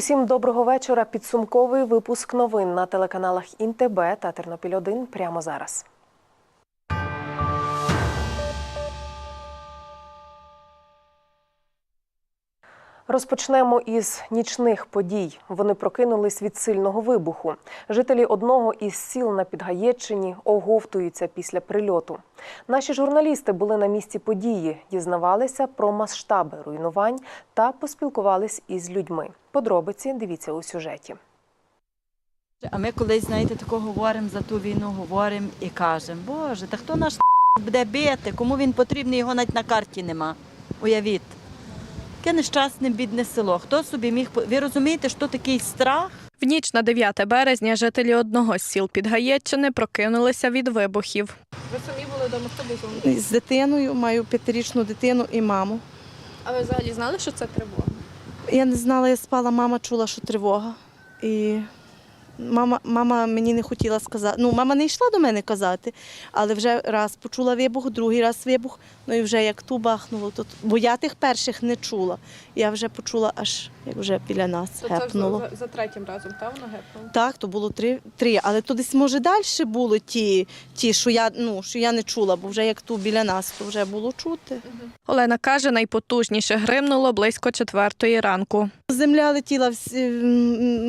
Усім доброго вечора. Підсумковий випуск новин на телеканалах ІНТБ та Тернопіль 1 прямо зараз. Розпочнемо із нічних подій. Вони прокинулись від сильного вибуху. Жителі одного із сіл на Підгаєччині оговтуються після прильоту. Наші журналісти були на місці події, дізнавалися про масштаби руйнувань та поспілкувались із людьми. Подробиці дивіться у сюжеті. А ми колись, знаєте, тако говоримо за ту війну, говоримо і кажемо, Боже, та хто наш буде бити, кому він потрібний, його навіть на карті нема. Уявіть. Яке нещасне бідне село. Хто собі міг Ви розумієте, що такий страх? В ніч на 9 березня жителі одного з сіл Підгаєччини прокинулися від вибухів. Ви самі були вдома хто був? З дитиною маю п'ятирічну дитину і маму. А ви взагалі знали, що це тривога? Я не знала, я спала, мама чула, що тривога. І мама, мама мені не хотіла сказати. Ну, мама не йшла до мене казати, але вже раз почула вибух, другий раз вибух. Ну і вже як ту бахнуло, то бо я тих перших не чула. Я вже почула, аж як вже біля нас То це гепнуло. за, за третім разом, та воно гепнуло? Так, то було три, три. але то десь може далі були ті, ті, що я ну що я не чула, бо вже як ту біля нас, то вже було чути. Олена каже, найпотужніше гримнуло близько четвертої ранку. Земля летіла,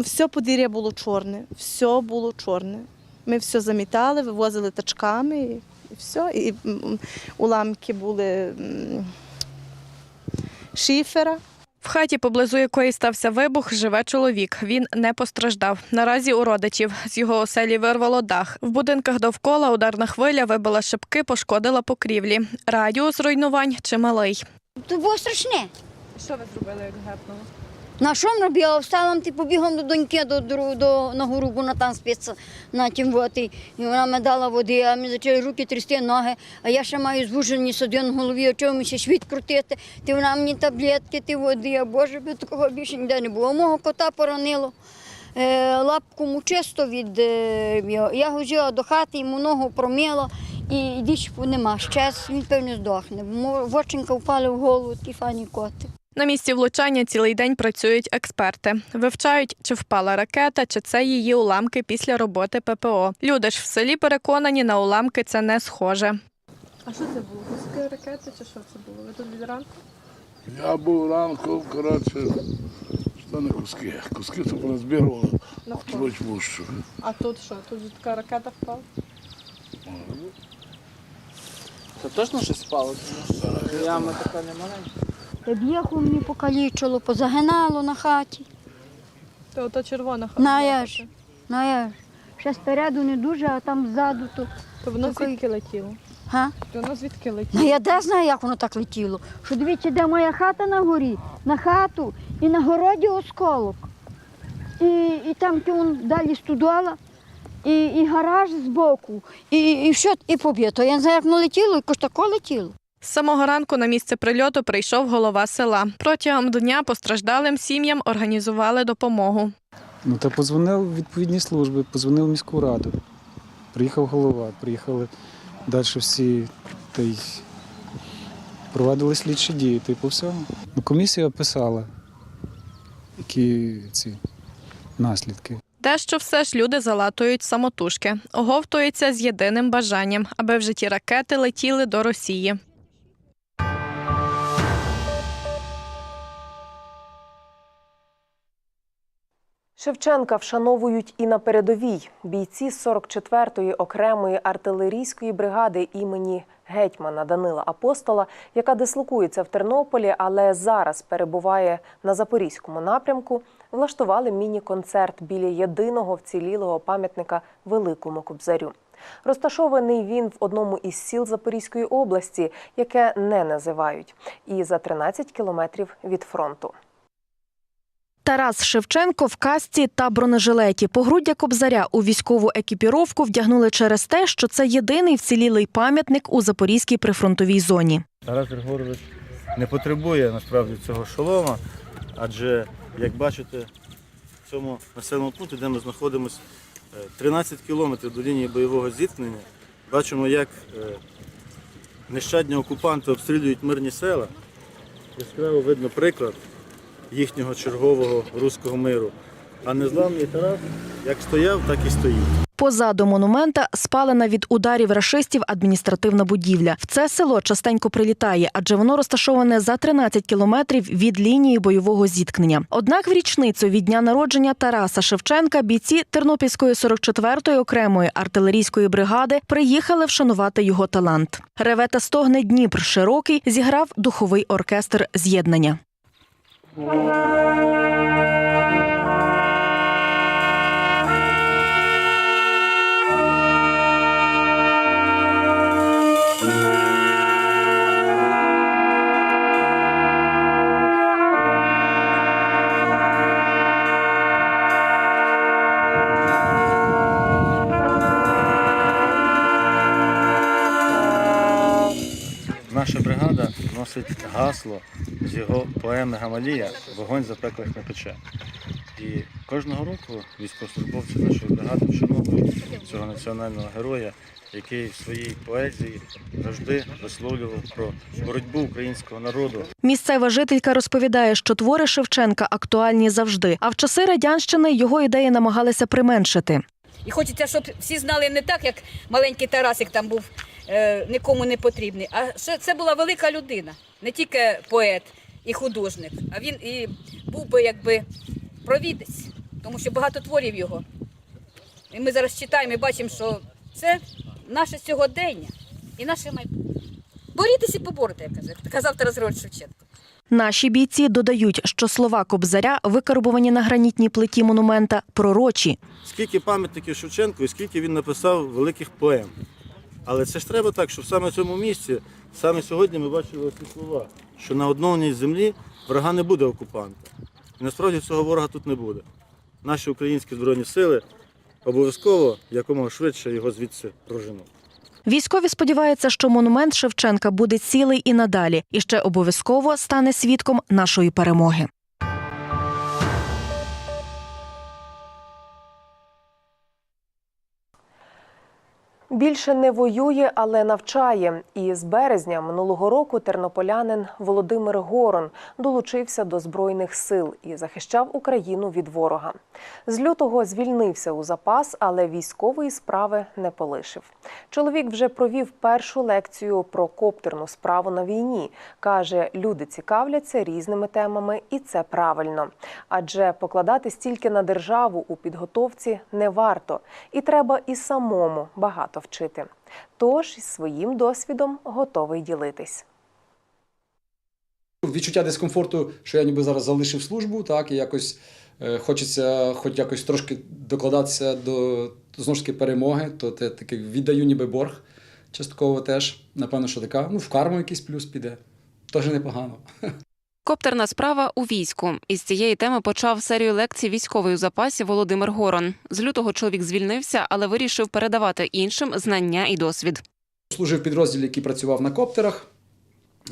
все подвір'я було чорне, все було чорне. Ми все замітали, вивозили тачками і, все. І уламки були шифера. В хаті, поблизу якої стався вибух, живе чоловік. Він не постраждав. Наразі у родичів з його оселі вирвало дах. В будинках довкола ударна хвиля вибила шибки, пошкодила покрівлі. Радіус руйнувань чималий. То було страшне. Що ви зробили, як гепнуло? На що робила? Встала ти побігом до доньки до, до, до на гору, бо вона там спиться на тім воді. І вона мені дала води, а мені почали руки трясти, ноги. А я ще маю звужені судин в голові, а чого ще світ крутити. Ти вона мені таблетки, ти води, а Боже, би такого більше ніде не було. Мого кота поранило. Е, лапку му чисто від е, його. Я гожила до хати, йому ногу промила і, і нема. Щас він певно здохне. Воченька впали в голову, ті фані коти. На місці влучання цілий день працюють експерти. Вивчають, чи впала ракета, чи це її уламки після роботи ППО. Люди ж в селі переконані, на уламки це не схоже. А що це було? Куски ракети чи що це було? Ви тут від ранку? Я був ранком, коротше, що не куски. Куски то порозбірували в. А тут що? Тут же така ракета впала? Це точно щось впало? Яма така не маленька. Б'єху мені покалічило, позагинало на хаті. То ото червона хата. На я ж, на я ж. Ще спереду не дуже, а там ззаду то. То воно Такої- звідки летіло? Га? То воно звідки Ну летіло? я де знаю, як воно так летіло. Що дивіться, де моя хата на горі, на хату і на городі осколок. І, і там ті он далі студола, і, і гараж збоку, і, і все, і поб'єто. Я не знаю, як воно летіло, якось тако летіло. З самого ранку на місце прильоту прийшов голова села. Протягом дня постраждалим сім'ям організували допомогу. Ну та позвонив відповідні служби, позвонив в міську раду. Приїхав голова, приїхали далі всі та й проводили слідчі дії, та й по всьому. Ну, комісія описала, які ці наслідки. Дещо все ж люди залатують самотужки, оговтуються з єдиним бажанням, аби в житті ракети летіли до Росії. Шевченка вшановують і на передовій. Бійці 44-ї окремої артилерійської бригади імені гетьмана Данила Апостола, яка дислокується в Тернополі, але зараз перебуває на запорізькому напрямку, влаштували міні-концерт біля єдиного вцілілого пам'ятника Великому Кобзарю. Розташований він в одному із сіл Запорізької області, яке не називають, і за 13 кілометрів від фронту. Тарас Шевченко в касці та бронежилеті. Погруддя Кобзаря у військову екіпіровку вдягнули через те, що це єдиний вцілілий пам'ятник у Запорізькій прифронтовій зоні. Тарас Григорович не потребує насправді цього шолома, адже, як бачите, в цьому населеному пункті, де ми знаходимося, е, 13 кілометрів до лінії бойового зіткнення, бачимо, як е, нещадні окупанти обстрілюють мирні села. Яскраво видно приклад їхнього чергового руського миру. А незламний Тарас як стояв, так і стоїть. Позаду монумента спалена від ударів рашистів адміністративна будівля. В це село частенько прилітає, адже воно розташоване за 13 кілометрів від лінії бойового зіткнення. Однак в річницю від дня народження Тараса Шевченка бійці Тернопільської 44-ї окремої артилерійської бригади приїхали вшанувати його талант. Реве та стогне Дніпр широкий зіграв духовий оркестр з'єднання. 我 гасло з його поеми Гамалія Вогонь запеклих не пече. І кожного року військовослужбовці нашої бригади вшановують цього національного героя, який в своїй поезії завжди висловлював про боротьбу українського народу Місцева жителька розповідає, що твори Шевченка актуальні завжди, а в часи радянщини його ідеї намагалися применшити. І хочеться, щоб всі знали не так, як маленький Тарасик там був е, нікому не потрібний, а що це була велика людина, не тільки поет і художник, а він і був би якби провідець, тому що багато творів його. І ми зараз читаємо і бачимо, що це наше сьогодення і наше майбутнє. Борітеся і поборете, як казав Тарас Григорович Шевченко. Наші бійці додають, що слова Кобзаря, викарбувані на гранітній плиті монумента, пророчі. скільки пам'ятників Шевченку і скільки він написав великих поем. Але це ж треба так, щоб саме в цьому місці, саме сьогодні ми бачили ці слова, що на одній землі врага не буде окупанта. І насправді цього ворога тут не буде. Наші українські збройні сили обов'язково якомога швидше його звідси проженуть. Військові сподіваються, що монумент Шевченка буде цілий і надалі, і ще обов'язково стане свідком нашої перемоги. Більше не воює, але навчає. І з березня минулого року тернополянин Володимир Горон долучився до збройних сил і захищав Україну від ворога. З лютого звільнився у запас, але військової справи не полишив. Чоловік вже провів першу лекцію про коптерну справу на війні. каже, люди цікавляться різними темами, і це правильно. Адже покладати стільки на державу у підготовці не варто, і треба і самому багато вчити. Тож із своїм досвідом готовий ділитись. Відчуття дискомфорту, що я ніби зараз залишив службу, так, і якось е, хочеться хоч якось трошки докладатися до знову ж таки перемоги, то те таки віддаю ніби борг частково теж. Напевно, що така, ну, в карму якийсь плюс піде. Теж непогано. Коптерна справа у війську. Із цієї теми почав серію лекцій військовий у запасі Володимир Горон. З лютого чоловік звільнився, але вирішив передавати іншим знання і досвід. Служив в підрозділі, який працював на коптерах.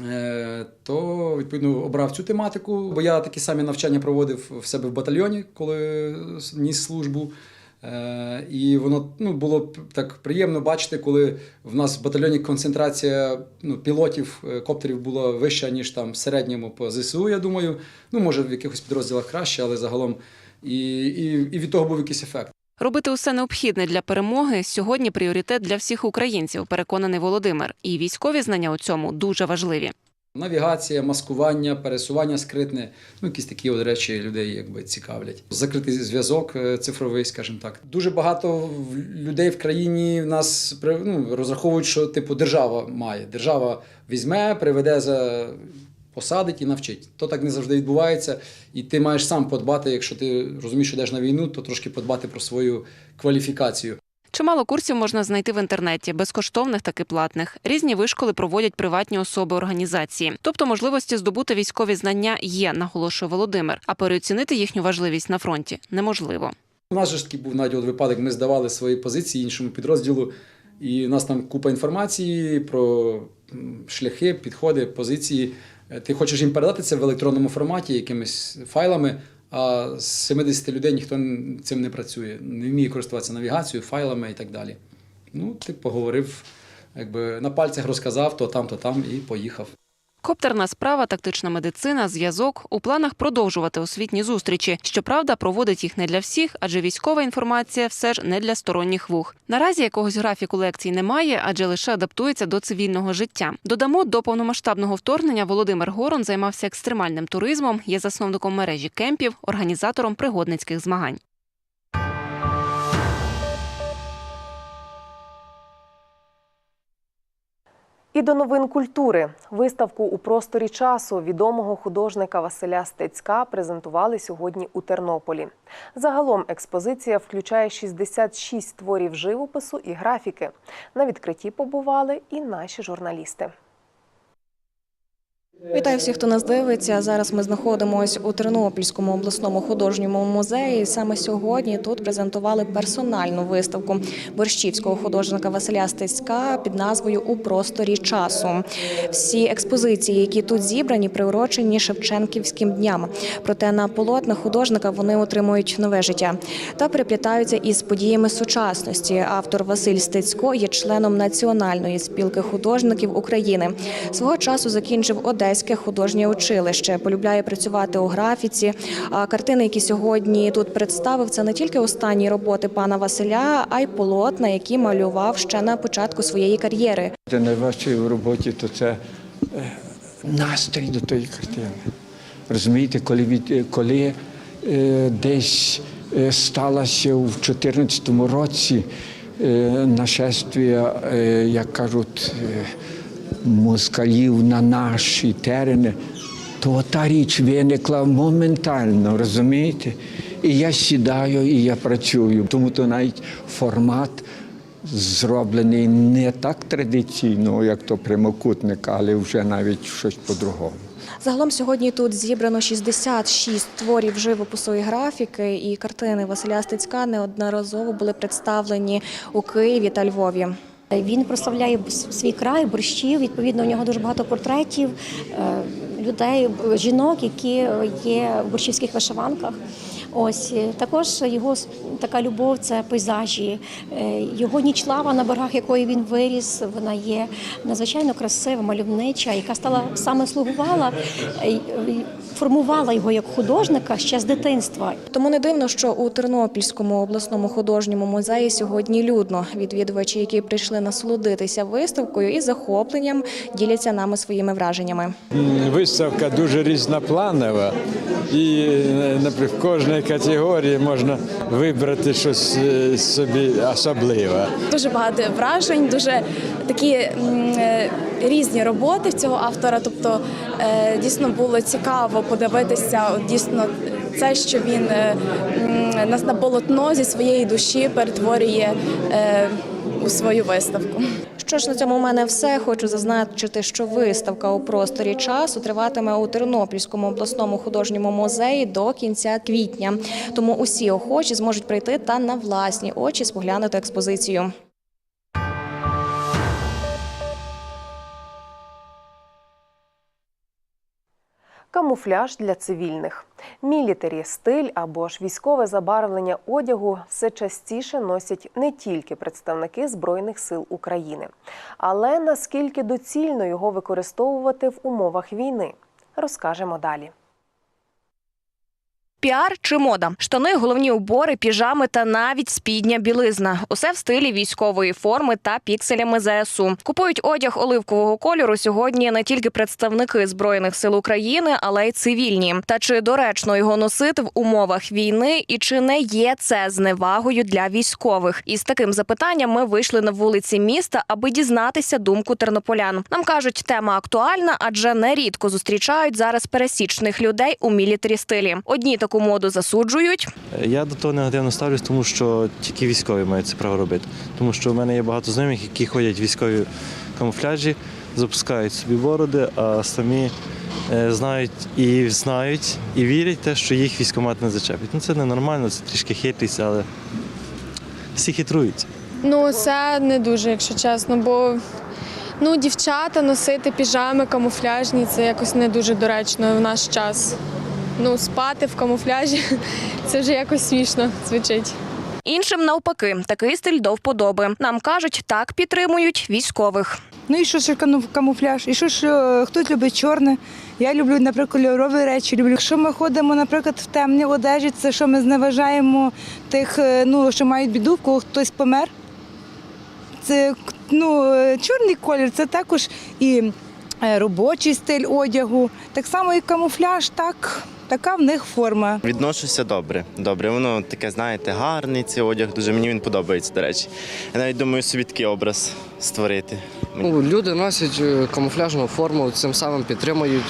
е, То відповідно обрав цю тематику, бо я такі самі навчання проводив в себе в батальйоні, коли ніс службу. Е, І воно ну, було так приємно бачити, коли в нас в батальйоні концентрація ну, пілотів е, коптерів була вища, ніж там в середньому по ЗСУ, я думаю. Ну, може, в якихось підрозділах краще, але загалом і, і, і від того був якийсь ефект. Робити усе необхідне для перемоги сьогодні пріоритет для всіх українців, переконаний Володимир. І військові знання у цьому дуже важливі. Навігація, маскування, пересування скритне, ну якісь такі от речі людей якби цікавлять. Закритий зв'язок е, цифровий, скажімо так. Дуже багато людей в країні в нас ну, розраховують, що типу держава має. Держава візьме, приведе за посадить і навчить. То так не завжди відбувається. І ти маєш сам подбати, якщо ти розумієш, що йдеш на війну, то трошки подбати про свою кваліфікацію. Чимало курсів можна знайти в інтернеті, безкоштовних так і платних. Різні вишколи проводять приватні особи організації. Тобто можливості здобути військові знання є, наголошує Володимир. А переоцінити їхню важливість на фронті неможливо. У нас же був навіть от випадок, ми здавали свої позиції іншому підрозділу, і у нас там купа інформації про шляхи, підходи, позиції. Е, Ти хочеш їм передати це в електронному форматі, якимись файлами, а з 70 людей ніхто цим не працює, не вміє користуватися навігацією, файлами і так далі. Ну, ти поговорив, якби на пальцях розказав, то там, то там, і поїхав. Коптерна справа, тактична медицина, зв'язок у планах продовжувати освітні зустрічі. Щоправда, проводить їх не для всіх, адже військова інформація все ж не для сторонніх вух. Наразі якогось графіку лекцій немає, адже лише адаптується до цивільного життя. Додамо, до повномасштабного вторгнення Володимир Горон займався екстремальним туризмом, є засновником мережі кемпів, організатором пригодницьких змагань. І до новин культури. Виставку у просторі часу відомого художника Василя Стецька презентували сьогодні у Тернополі. Загалом експозиція включає 66 творів живопису і графіки. На відкритті побували і наші журналісти. Вітаю всіх, хто нас дивиться. Зараз ми знаходимося у Тернопільському обласному художньому музеї. Саме сьогодні тут презентували персональну виставку борщівського художника Василя Стецька під назвою У просторі часу. Всі експозиції, які тут зібрані, приурочені Шевченківським дням. Проте на полотнах художника вони отримують нове життя та переплітаються із подіями сучасності. Автор Василь Стецько є членом Національної спілки художників України. Свого часу закінчив Одеське художнє училище. Полюбляє працювати у графіці. А картини, які сьогодні тут представив, це не тільки останні роботи пана Василя, а й полотна, які малював ще на початку своєї кар'єри. Це найважче в роботі, то це е, настрій до тої картини. Розумієте, коли, від, коли е, десь е, сталося в 2014 році е, нашествія, е, як кажуть, е, москалів на наші терени, то та річ виникла моментально, розумієте? І я сідаю, і я працюю. Тому то навіть формат зроблений не так традиційно, як то прямокутник, але вже навіть щось по-другому. Загалом сьогодні тут зібрано 66 творів живопису і графіки, і картини Василя Стецька неодноразово були представлені у Києві та Львові. Він прославляє свій край, борщів. Відповідно, у нього дуже багато портретів е, людей, жінок, які є в борщівських вишиванках. Ось е, також його така любов це пейзажі. Е, Його нічлава на берегах, якої він виріс, вона є надзвичайно красива, мальовнича, яка стала саме слугувала, е, й- формувала його як художника ще з дитинства. Тому не дивно, що у Тернопільському обласному художньому музеї сьогодні людно. Відвідувачі, які прийшли насолодитися виставкою і захопленням, діляться нами своїми враженнями. Виставка дуже різнопланова, і наприклад, в кожній категорії можна вибрати щось е, собі особливе. Дуже багато вражень, дуже такі е, різні роботи цього автора. Тобто е, дійсно було цікаво подивитися дійсно це, що він нас на полотно зі своєї душі перетворює у свою виставку. Що ж на цьому у мене все. Хочу зазначити, що виставка у просторі часу триватиме у Тернопільському обласному художньому музеї до кінця квітня. Тому усі охочі зможуть прийти та на власні очі споглянути експозицію. Камуфляж для цивільних. Мілітарі, стиль або ж військове забарвлення одягу все частіше носять не тільки представники Збройних сил України, але наскільки доцільно його використовувати в умовах війни, розкажемо далі. Піар чи мода, штани, головні убори, піжами та навіть спідня білизна. Усе в стилі військової форми та пікселями ЗСУ. Купують одяг оливкового кольору сьогодні не тільки представники збройних сил України, але й цивільні. Та чи доречно його носити в умовах війни, і чи не є це зневагою для військових? Із таким запитанням ми вийшли на вулиці міста, аби дізнатися думку тернополян. Нам кажуть, тема актуальна, адже нерідко зустрічають зараз пересічних людей у мілітарі стилі. Одні таку моду засуджують, Я до того негативно ставлюсь, тому що тільки військові мають це право робити. Тому що в мене є багато знайомих, які ходять в військові камуфляжі, запускають собі бороди, а самі е, знають і знають, і вірять те, що їх військомат не зачепить. Ну це ненормально, це трішки хитрість, але всі хитрують. Ну, це не дуже, якщо чесно, бо Ну, дівчата носити піжами камуфляжні це якось не дуже доречно в наш час. Ну, спати в камуфляжі це вже якось смішно звучить. Іншим навпаки, такий стиль до вподоби. Нам кажуть, так підтримують військових. Ну і що ж каму- камуфляж? І що ж е, хтось любить чорне? Я люблю, наприклад, кольорові речі. Люблю. Якщо ми ходимо, наприклад, в темній одежі, це що ми зневажаємо тих, е, ну, що мають біду, в кого хтось помер. Це ну, е, чорний колір, це також і робочий стиль одягу. Так само і камуфляж, так, така в них форма. Відношуся добре. Добре, воно таке, знаєте, гарний цей одяг. Дуже мені він подобається, до речі. Я навіть думаю собі такий образ створити. Ну, люди носять е, камуфляжну форму, цим самим підтримують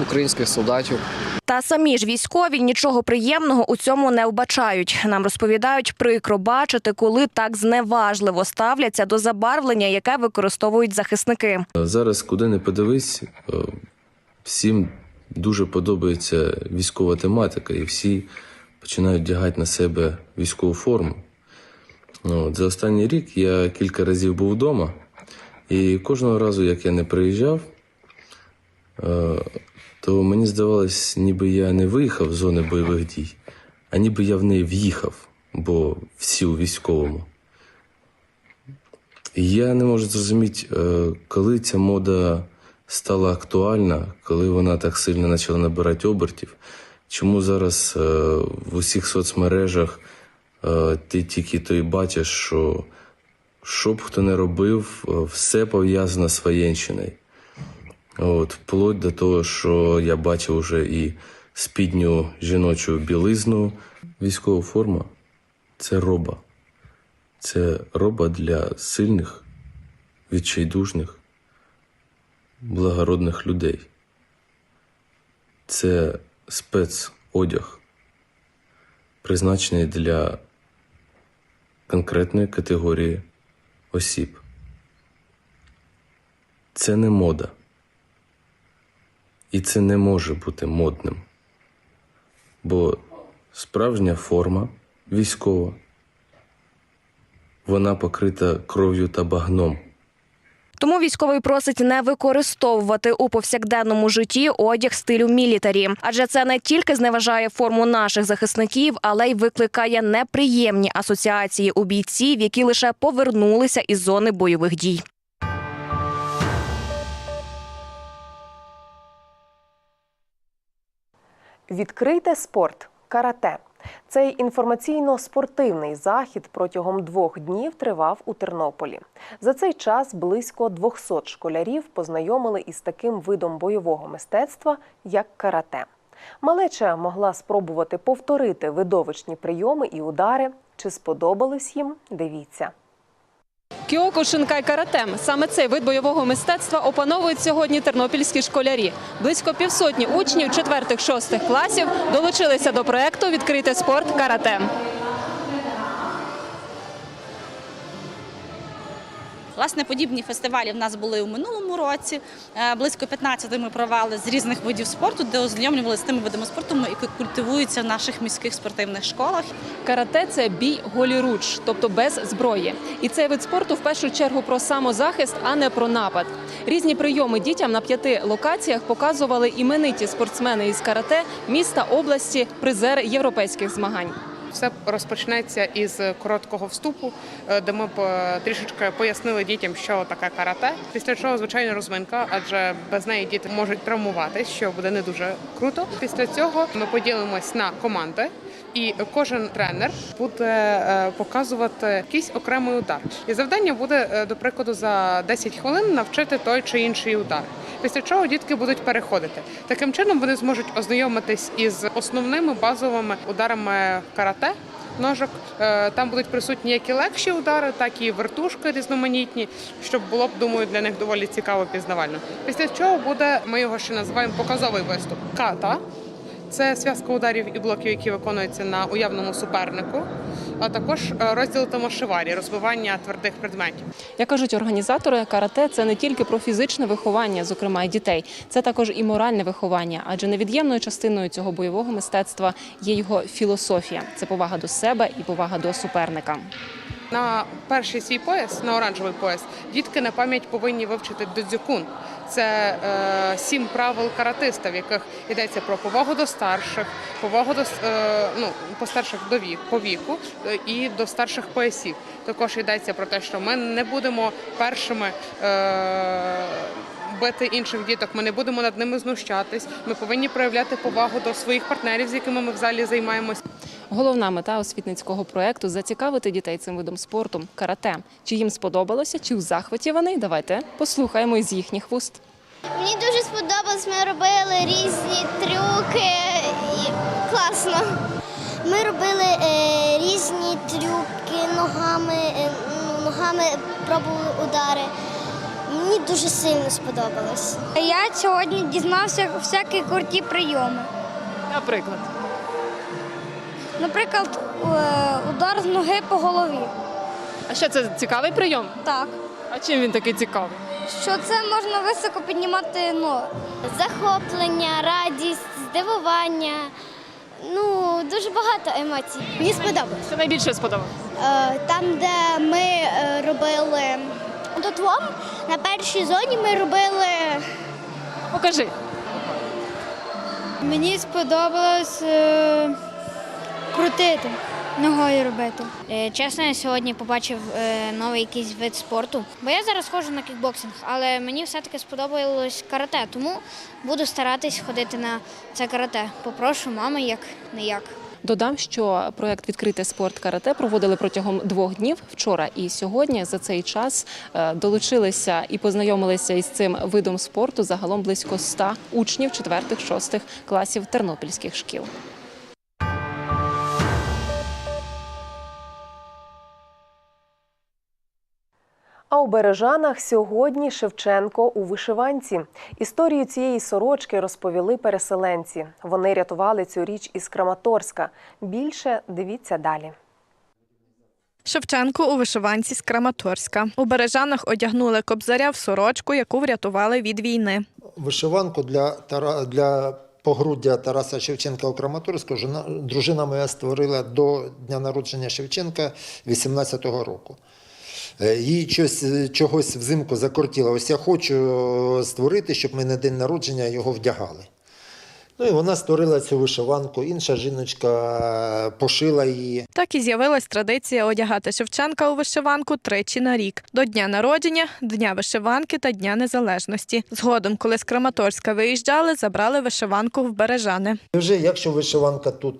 українських солдатів. Та самі ж військові нічого приємного у цьому не вбачають. Нам розповідають, прикро бачити, коли так зневажливо ставляться до забарвлення, яке використовують захисники. Зараз, куди не подивись, е, всім дуже подобається військова тематика, і всі починають вдягати на себе військову форму. Ну, От, за останній рік я кілька разів був вдома, і кожного разу, як я не приїжджав, е, то мені здавалось, ніби я не виїхав з зони бойових дій, а ніби я в неї в'їхав, бо всі у військовому. І Я не можу зрозуміти, е, коли ця мода стала актуальна, коли вона так сильно почала набирати обертів. Чому зараз е, в усіх соцмережах е, ти тільки то й бачиш, що що б хто не робив, е, все пов'язано з воєнщиною. От, вплоть до того, що я бачив вже і спідню жіночу білизну. Військова форма це роба. Це роба для сильних, відчайдушних, благородних людей. Це спецодяг, призначений для конкретної категорії осіб. Це не мода. І це не може бути модним. Бо справжня форма військова вона покрита кров'ю та багном. Тому військовий просить не використовувати у повсякденному житті одяг стилю мілітарі, адже це не тільки зневажає форму наших захисників, але й викликає неприємні асоціації у бійців, які лише повернулися із зони бойових дій. Відкрийте спорт карате. Цей інформаційно-спортивний захід протягом двох днів тривав у Тернополі. За цей час близько 200 школярів познайомили із таким видом бойового мистецтва, як карате. Малеча могла спробувати повторити видовищні прийоми і удари. Чи сподобались їм? Дивіться. Кіоку шинкай каратем. Саме цей вид бойового мистецтва опановують сьогодні тернопільські школярі. Близько півсотні учнів 4-6 класів долучилися до проекту Відкрити спорт карате. Власне, подібні фестивалі в нас були у минулому році. Е, Близько 15 ми провели з різних видів спорту, де ознайомлювалися з тими видами спорту, які культивуються в наших міських спортивних школах. Карате це бій голіруч, тобто без зброї. І цей вид спорту в першу чергу про самозахист, а не про напад. Різні прийоми дітям на п'яти локаціях показували імениті спортсмени із карате міста, області, призери європейських змагань. Все розпочнеться із короткого вступу, е, де ми трішечки пояснили дітям, що таке карате. Після чого, звичайно, розминка, адже без неї діти можуть травмуватись, що буде не дуже круто. Після цього ми поділимось на команди. І кожен тренер буде е, показувати якийсь окремий удар. І завдання буде, е, до прикладу, за 10 хвилин навчити той чи інший удар. Після чого дітки будуть переходити. Таким чином вони зможуть ознайомитись із основними базовими ударами карате. Ножок Е, там будуть присутні як і легші удари, так і вертушки різноманітні, щоб було б думаю для них доволі цікаво пізнавально. Після чого буде, ми його ще називаємо показовий виступ. Ката це зв'язка ударів і блоків, які виконуються на уявному супернику, а також е, розділ Томашиварі, розбивання твердих предметів. Як кажуть організатори, карате це не тільки про фізичне виховання, зокрема і дітей, це також і моральне виховання, адже невід'ємною частиною цього бойового мистецтва є його філософія це повага до себе і повага до суперника. На перший свій пояс, на оранжевий пояс, дітки на пам'ять повинні вивчити додзюкун. Це е, сім правил каратиста, в яких йдеться про повагу до старших, повагу до е, ну, постарших до вік, по віку е, і до старших поясів. Також йдеться про те, що ми не будемо першими. Е, Бити інших діток, ми не будемо над ними знущатись. Ми повинні проявляти повагу до своїх партнерів, з якими ми в залі займаємось. Головна мета освітницького проекту зацікавити дітей цим видом спорту карате. Чи їм сподобалося, чи в захваті вони? Давайте послухаємо із їхніх вуст. Мені дуже сподобалось, ми робили різні трюки. І класно. Ми робили е, різні трюки ногами, е, ну, ногами пробували удари. Мені дуже сильно сподобалось. Я сьогодні дізнався всякі круті прийоми. Наприклад, Наприклад, е, удар з ноги по голові. а що це цікавий прийом? Так. А чим він такий цікавий? Що це можна високо піднімати ноги. Захоплення, радість, здивування. Ну, дуже багато емоцій. Мені сподобалось. Що найбільше сподобалось? Е, Там, де ми е, робили тут вам, на першій зоні ми робили. Покажи. Мені сподобалось крутити, ногою робити. Е, Чесно, я сьогодні побачив е, новий якийсь вид спорту. Бо я зараз ходжу на кікбоксинг, але мені все-таки сподобалось карате, тому буду старатись ходити на це карате. Попрошу мами як не як. Додам, що проект Відкритий спорт карате проводили протягом двох днів вчора і сьогодні. За цей час е, долучилися і познайомилися із цим видом спорту загалом близько 100 учнів 4-6 класів тернопільських шкіл. У Бережанах сьогодні Шевченко у вишиванці. Історію цієї сорочки розповіли переселенці. Вони рятували цю річ із Краматорська. Більше дивіться далі. Шевченко у вишиванці з Краматорська. У Бережанах одягнули кобзаря в сорочку, яку врятували від війни. Вишиванку для, Тара- для погруддя Тараса Шевченка у Краматорську жена, дружина моя створила до дня народження Шевченка 18-го року. Е, Їй щось, е, чогось взимку закортіло. Ось я хочу е, створити, щоб ми на день народження його вдягали. Ну і вона створила цю вишиванку, інша жіночка е, пошила її. Так і з'явилась традиція одягати Шевченка у вишиванку тричі на рік: до дня народження, дня вишиванки та дня незалежності. Згодом, коли з Краматорська виїжджали, забрали вишиванку в Бережани. Вже якщо вишиванка тут,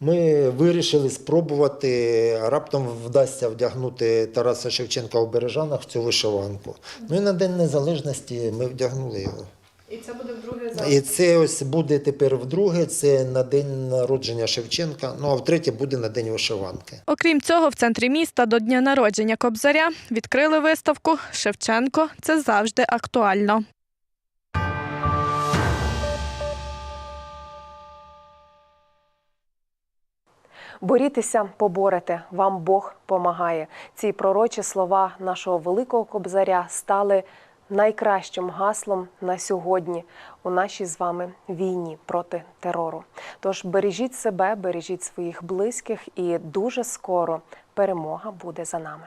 ми вирішили спробувати, раптом вдасться вдягнути Тараса Шевченка у Бережанах в цю вишиванку. Ну і на День Незалежності ми вдягнули його. І це буде вдруге І це ось буде тепер вдруге, це на день народження Шевченка, ну а втретє буде на день вишиванки. Окрім цього, в центрі міста до дня народження Кобзаря відкрили виставку Шевченко це завжди актуально. Борітеся, поборете, вам Бог помагає. Ці пророчі слова нашого великого кобзаря стали найкращим гаслом на сьогодні у нашій з вами війні проти терору. Тож бережіть себе, бережіть своїх близьких, і дуже скоро перемога буде за нами.